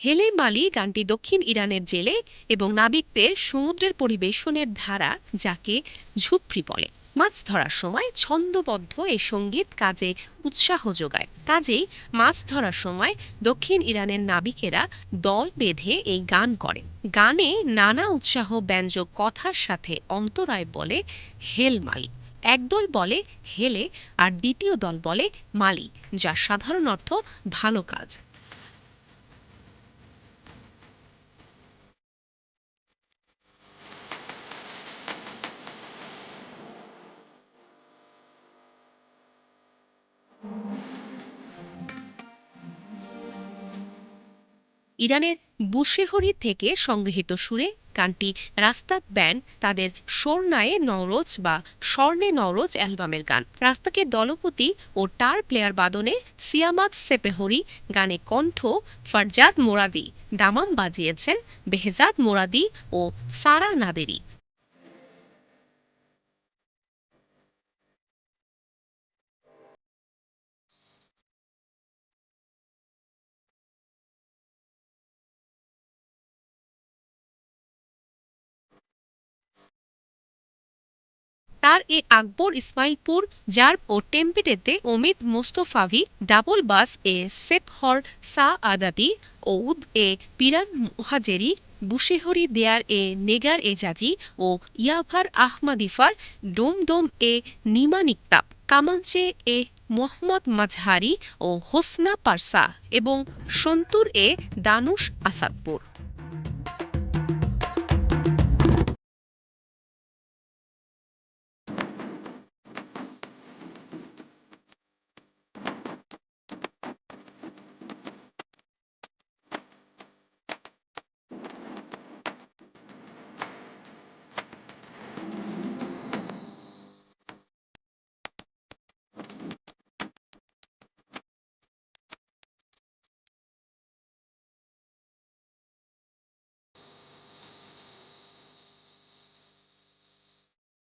হেলে মালি গানটি দক্ষিণ ইরানের জেলে এবং নাবিকদের সমুদ্রের পরিবেশনের ধারা যাকে ঝুপড়ি বলে। মাছ ধরার সময় ছন্দবদ্ধ এ সংগীত কাজে উৎসাহ যোগায়। কাজেই মাছ ধরার সময় দক্ষিণ ইরানের নাবিকেরা দল বেঁধে এই গান করে। গানে নানা উৎসাহ ব্যঞ্জক কথার সাথে অন্তরায় বলে হেলমালি। একদল বলে হেলে আর দ্বিতীয় দল বলে মালি, যার সাধারণ অর্থ ভালো কাজ। ইরানের বুশেহরি থেকে সংগৃহীত সুরে গানটি রাস্তাক ব্যান্ড তাদের স্বর্ণায়ে নওরোজ বা স্বর্ণে নওরোজ অ্যালবামের গান। রাস্তাকে দলপতি ও টার প্লেয়ার বাদনে সিয়ামাত সেপেহরি, গানে কণ্ঠ ফারজাদ মোরাদি, দামাম বাজিয়েছেন বেহজাদ মোরাদি ও সারা নাদেরি। তার এ আকবর ইসমাইলপুর জার্ব ও টেম্পেটেতে অমিত মোস্তফাভি ডাবল বাস এ সেপহর সা আদাতি ওউদ এ পিরান মুহাজেরি, বুশেহরি দেয়ার এ নেগার এ জাজি ও ইয়াভার আহমাদিফার ডোম ডোম এ নিমানিকতাব কামাঞ্চে এ মোহাম্মদ মাজহারি ও হোসনা পারসা এবং সন্তুর এ দানুশ আসাদপুর।